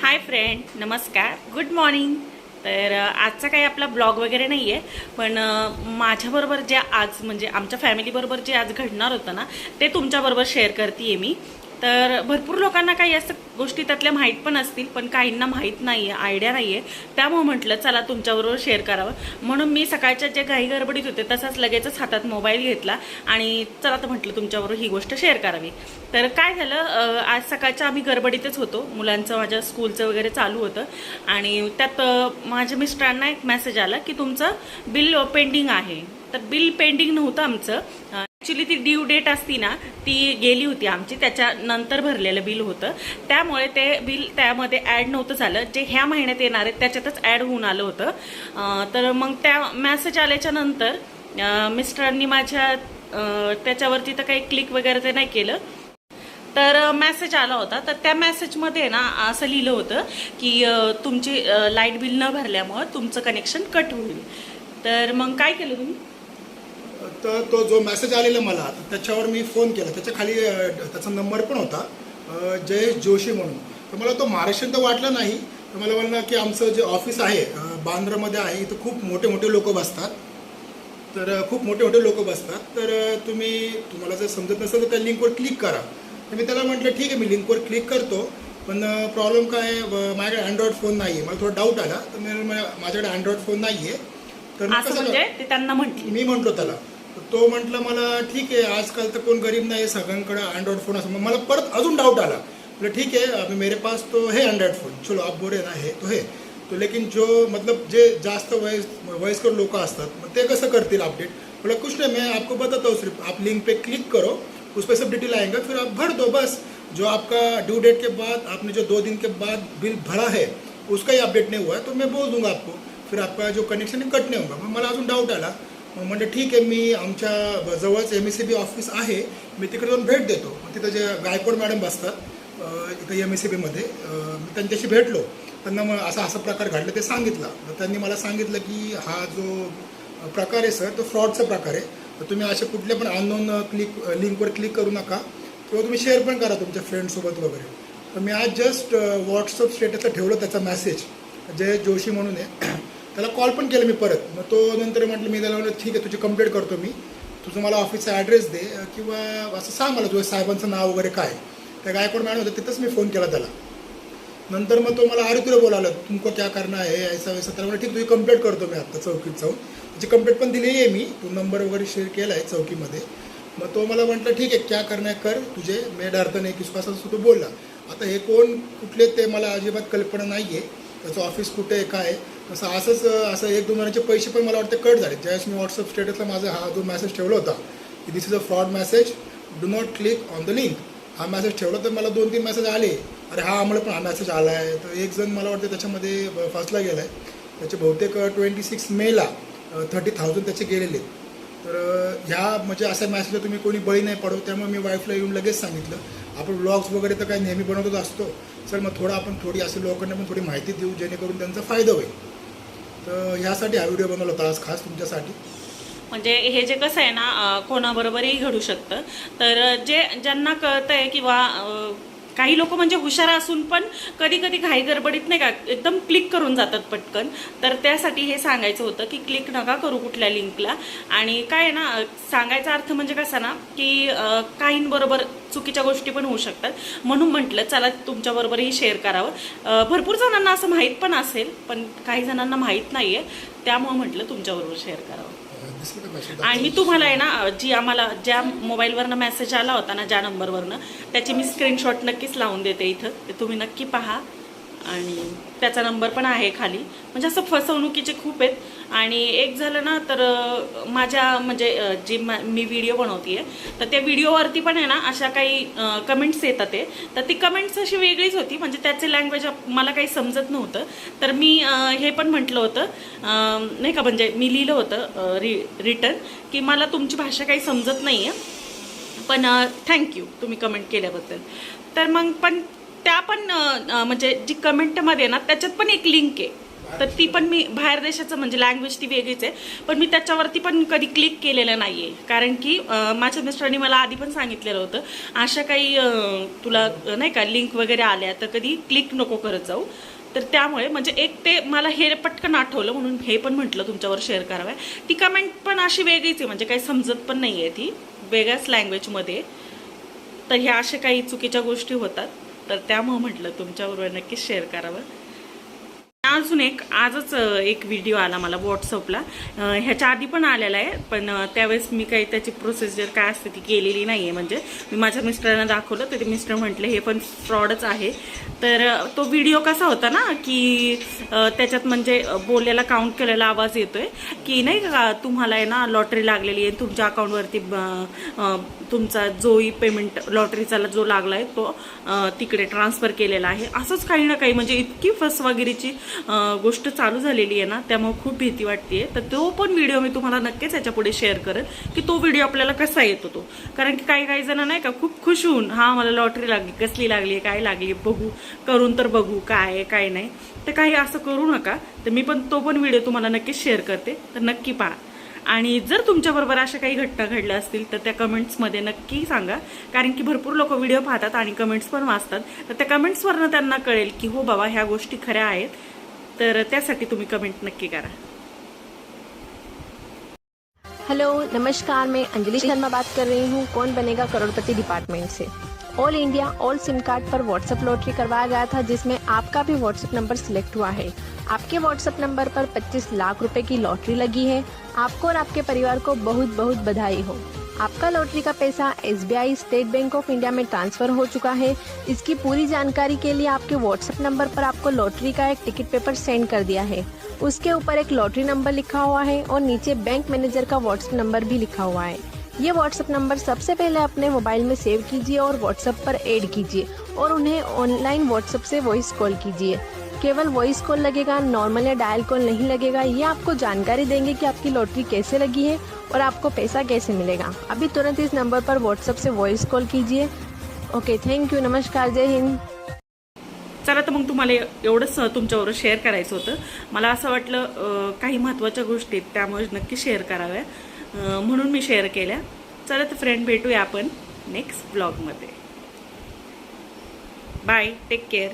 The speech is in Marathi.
हाय फ्रेंड नमस्कार. गुड मॉर्निंग तर आजचा काही आपला ब्लॉग वगैरे नाही आहे पण माझ्याबरोबर जे आज म्हणजे आमच्या फॅमिलीबरोबर जे आज घडणार होतं ना ते तुमच्याबरोबर शेअर करते आहे मी. तर भरपूर लोकांना काही असं गोष्टी त्यातल्या माहीत पण असतील पण काहींना माहीत नाही आहे आयडिया नाही आहे त्यामुळे म्हटलं चला तुमच्याबरोबर शेअर करावं. म्हणून मी सकाळच्या जे घाई गडबडीत होते तसाच लगेचच हातात मोबाईल घेतला आणि चला तर म्हटलं तुमच्याबरोबर ही गोष्ट शेअर करावी. तर काय झालं आज सकाळच्या आम्ही गडबडीतच होतो. मुलांचं माझ्या स्कूलचं वगैरे चालू होतं. आणि त्यात माझ्या मिस्टरांना एक मेसेज आला की तुमचं बिल पेंडिंग आहे. तर बिल पेंडिंग नव्हतं आमचं. ॲक्च्युली ती ड्यू डेट असती ना ती गेली होती आमची. त्याच्यानंतर भरलेलं बिल होतं. त्यामुळे ते बिल त्यामध्ये ॲड नव्हतं झालं. जे ह्या महिन्यात येणार आहे त्याच्यातच ॲड होऊन आलं होतं. तर मग त्या मॅसेज आल्याच्यानंतर मिस्टरांनी माझ्या त्याच्यावरती तर काही क्लिक वगैरे ते नाही केलं. तर मॅसेज आला होता. तर त्या मॅसेजमध्ये ना असं लिहिलं होतं की तुमची लाइट बिल न भरल्यामुळं तुमचं कनेक्शन कट होईल. तर मग काय केलं तुम्ही? तर तो जो मेसेज आलेला मला तर त्याच्यावर मी फोन केला. त्याच्याखाली त्याचा नंबर पण होता जयेश जोशी म्हणून. तर मला तो महाराष्ट्रीयन तर वाटला नाही तर मला म्हणलं की आमचं जे ऑफिस आहे बांद्रामध्ये आहे इथं खूप मोठे मोठे लोक बसतात. तर खूप मोठे मोठे लोक बसतात. तर तुम्ही तुम्हाला जर समजत नसेल तर त्या लिंकवर क्लिक करा. तर मी त्याला म्हटलं ठीक आहे मी लिंकवर क्लिक करतो पण प्रॉब्लेम काय माझ्याकडे अँड्रॉइड फोन नाही आहे मला थोडा डाऊट आला तर मी माझ्याकडे अँड्रॉइड फोन नाही आहे तर असं म्हणजे ते त्यांना म्हटले. मी म्हटलो त्याला. तो म्हटलं मला ठीक आहे आजकाल तर कोण गरीब नाही सगळ्यांकडे अँड्रॉइड फोन असं. मला परत अजून डाऊट आला. म्हटलं ठीक है अभी मेरे पास तो है एंड्रॉइड फोन चलो आप बोल रहे ना है तो है. तो लेकिन जो मतलब जे जास्त वयस वयस्कर लोक असतात मग ते कसं करतील अपडेट बोला कुछ नहीं मैं आपको बताता हूँ सिर्फ आप लिंक पे क्लिक करो उस पर सब डिटेल आएंगे फिर आप भर दो बस। जो आपका ड्यू डेट के बाद आपने जो दो दिन के बाद बिल भरा है उसका ही अपडेट नहीं हुआ है तो मैं बोल दूंगा आपको. फिर आपका जो कनेक्शन है कट नहीं होगा। मग मला अजून डाऊट आला. मग म्हणजे ठीक आहे मी आमच्या जवळच M S C B office आहे. मी तिकडे जाऊन भेट देतो. मग तिथं जे गायकवाड मॅडम बसतात इथं एम एस सी बीमध्ये मी त्यांच्याशी भेटलो. त्यांना मग असा असा प्रकार घडला ते सांगितलं. तर त्यांनी मला सांगितलं की हा जो प्रकार आहे सर तो फ्रॉडचा प्रकार आहे. तर तुम्ही असे कुठल्या पण अननोन क्लिक लिंकवर क्लिक करू नका. किंवा तुम्ही शेअर पण करा तुमच्या फ्रेंडसोबत वगैरे. तर मी आज जस्ट व्हॉट्सअप स्टेटसला ठेवलं त्याचा मेसेज जय जोशी म्हणून आहे. त्याला कॉल पण केलं मी परत. मग तो नंतर म्हटलं मी त्याला म्हणलं ठीक आहे तुझी कंप्लेंट करतो मी. तुझं मला ऑफिसचा ॲड्रेस दे किंवा असं सांग मला तुझ्या साहेबांचं नाव वगैरे काय. त्या गायकवाड मॅडम होतं तिथंच मी फोन केला त्याला. नंतर मग तो मला अरे तुला बोलावलं तुमको क्या करणं आहे ऐसा वैसा. त्याला म्हणलं ठीक तुझी कंप्लेंट करतो मी आत्ता चौकीत जाऊन. त्याची कंप्लेंट पण दिलेली आहे मी. तो नंबर वगैरे शेअर केला आहे चौकीमध्ये. मग तो मला म्हटलं ठीक आहे क्या करणं कर. तुझे मेड अर्थ नाही किस तो बोलला. आता हे कोण कुठले ते मला अजिबात कल्पना नाही आहे त्याचं ऑफिस कुठे आहे काय आहे. तसं असंच असं एक दोन महिन्याचे पैसे पण मला वाटतं कट झाले. ज्यावेळेस मी व्हॉट्सअप स्टेटसला माझा हा जो मेसेज ठेवला होता की this is a fraud message do not click on the link हा मेसेज ठेवला तर मला दोन तीन मेसेज आले. अरे हा आम्हाला पण हा मेसेज आला आहे तर एक जण मला वाटतं त्याच्यामध्ये ब- फसला गेला आहे त्याचे बहुतेक ट्वेंटी सिक्स मेला थर्टी थाउजंड त्याचे गेलेले. तर ह्या म्हणजे अशा मॅसेजला तुम्ही कोणी बळी नाही पडो त्यामुळे मी वाईफला येऊन लगेच सांगितलं. आपण ब्लॉग्स वगैरे तर काही नेहमी बनवतच असतो. सर मग थोडं आपण थोडी असे लोकांना पण थोडी माहिती देऊ जेणेकरून त्यांचा फायदा होईल. तर ह्यासाठी हा व्हिडिओ बनवला होता आज खास तुमच्यासाठी. म्हणजे हे जे कसं आहे ना कोणाबरोबरही घडू शकतं. तर जे ज्यांना कळतं आहे किंवा काही लोक म्हणजे हुशार असून पण कधी कधी घाई गडबडीत नाही का एकदम क्लिक करून जातात पटकन. तर त्यासाठी हे सांगायचं होतं की क्लिक नका करू कुठल्या लिंकला. आणि काय आहे ना सांगायचा अर्थ म्हणजे कसा ना की काहींबरोबर चुकीच्या गोष्टी पण होऊ शकतात. म्हणून म्हटलं चला तुमच्याबरोबरही शेअर करावं. भरपूर जणांना असं माहीत पण असेल पण काही जणांना माहीत नाही आहे त्यामुळं म्हटलं तुमच्याबरोबर शेअर करावं. आणि तुम्हाला आहे ना जी आम्हाला ज्या मोबाईलवरनं मेसेज आला होता ना ज्या नंबरवरनं त्याची मी स्क्रीनशॉट नक्कीच लावून देते इथं. ते तुम्ही नक्की पहा. आणि त्याचा नंबर पण आहे खाली. म्हणजे असं फसवणुकीचे खूप आहेत. आणि एक झालं ना तर माझ्या म्हणजे जी मी व्हिडिओ बनवते तर त्या व्हिडिओवरती पण आहे ना अशा काही कमेंट्स येतात ते. तर ती कमेंट्स अशी वेगळीच होती. म्हणजे त्याचे लँग्वेज मला काही समजत नव्हतं. तर मी हे पण म्हटलं होतं नाही का म्हणजे मी लिहिलं होतं रि रिटर्न की मला तुमची भाषा काही समजत नाही आहे पण थँक्यू तुम्ही कमेंट केल्याबद्दल. तर मग पण त्या पण म्हणजे जी कमेंटमध्ये ना त्याच्यात पण एक लिंक आहे. तर ती पण मी बाहेर देशाचं म्हणजे लँग्वेज ती वेगळीच आहे. पण मी त्याच्यावरती पण कधी क्लिक केलेलं नाही आहे कारण की माझ्या मिस्टरांनी मला आधी पण सांगितलेलं होतं अशा काही तुला नाही का लिंक वगैरे आल्या तर कधी क्लिक नको करत जाऊ. तर त्यामुळे म्हणजे एक ते मला हे पटकन आठवलं म्हणून हे पण म्हटलं तुमच्यावर शेअर करावं. ती कमेंट पण अशी वेगळीच आहे म्हणजे काही समजत पण नाही आहे ती. वेगळ्याच लँग्वेजमध्ये तर ह्या अशा काही चुकीच्या गोष्टी होतात. तर त्यामुळं म्हटलं तुमच्याबरोबर नक्कीच शेअर करावं. अजून एक आजच एक व्हिडिओ आला मला व्हॉट्सअपला ह्याच्या आधी पण आलेला आहे पण त्यावेळेस मी काही त्याची प्रोसिजर काय असते ती केलेली नाही आहे म्हणजे मी माझ्या मिस्टरांना दाखवलं तर ते मिस्टर म्हटले हे पण फ्रॉडच आहे. तर तो व्हिडिओ कसा होता ना की त्याच्यात म्हणजे बोललेला काउंट केलेला आवाज येतोय की नाही का तुम्हाला आहे ना लॉटरी लागलेली आहे तुमच्या अकाउंटवरती तुमचा जोही पेमेंट लॉटरीचा जो लागला आहे तो तिकडे ट्रान्सफर केलेला आहे. असंच काही ना काही म्हणजे इतकी फसवागिरीची गोष्ट चालू झालेली आहे ना त्यामुळे खूप भीती वाटते तर तो पण व्हिडिओ मी तुम्हाला नक्कीच याच्यापुढे शेअर करेन की तो व्हिडिओ आपल्याला कसा येतो तो. कारण की काही काही जण नाही का खूप खुश होऊन हा मला लॉटरी लागली कसली लागली काय लागली बघू करून तर बघू काय आहे काय नाही. तर काही असं करू नका. तर मी पण तो पण व्हिडिओ तुम्हाला नक्कीच शेअर करते. तर नक्की पहा. आणि जर तुमच्याबरोबर अशा काही घटना घडल्या असतील तर त्या कमेंट्समध्ये नक्की सांगा. कारण की भरपूर लोक व्हिडिओ पाहतात आणि कमेंट्स पण वाचतात. तर त्या कमेंट्सवरनं त्यांना कळेल की हो बाबा ह्या गोष्टी खऱ्या आहेत. तर त्यासाठी तुम्ही कमेंट नक्की करा. हेलो नमस्कार मैं अंजलि शर्मा बात कर रही हूँ। कौन बनेगा करोड़पति डिपार्टमेंट से? All India all SIM card पर व्हाट्सएप लॉटरी करवाया गया था जिसमें आपका भी व्हाट्सएप नंबर सिलेक्ट हुआ है। आपके व्हाट्सएप नंबर पर 25 लाख रुपए की लॉटरी लगी है। आपको और आपके परिवार को बहुत बहुत बधाई हो। आपका लॉटरी का पैसा SBI, state bank of India में ट्रांसफ़र हो चुका है। इसकी पूरी जानकारी के लिए आपके व्हाट्सएप नंबर पर आपको लॉटरी का एक टिकट पेपर सेंड कर दिया है। उसके ऊपर एक लॉटरी नंबर लिखा हुआ है और नीचे बैंक मैनेजर का व्हाट्सएप नंबर भी लिखा हुआ है। ये व्हाट्सएप नंबर सबसे पहले अपने मोबाइल में सेव कीजिए और व्हाट्सएप पर ऐड कीजिए और उन्हें ऑनलाइन व्हाट्सएप से वॉइस कॉल कीजिए। केवल वॉइस कॉल लगेगा नॉर्मल या डायल कॉल नहीं लगेगा। ये आपको जानकारी देंगे कि आपकी लॉटरी कैसे लगी है और आपको पैसा कैसे मिलेगा। अभी तुरंत इस नंबर पर व्हाट्सएप से वॉइस कॉल कीजिए। ओके थैंक यू नमस्कार जय हिंद। चला तर मग तुम्हाला एवढंच तुमच्याबरोबर शेअर करायचं होतं. मला असं वाटलं काही महत्त्वाच्या गोष्टी आहेत त्यामुळे नक्की शेअर कराव्या. म्हणून मी शेअर केल्या. चला तर फ्रेंड भेटूया आपण नेक्स्ट ब्लॉगमध्ये बाय टेक केअर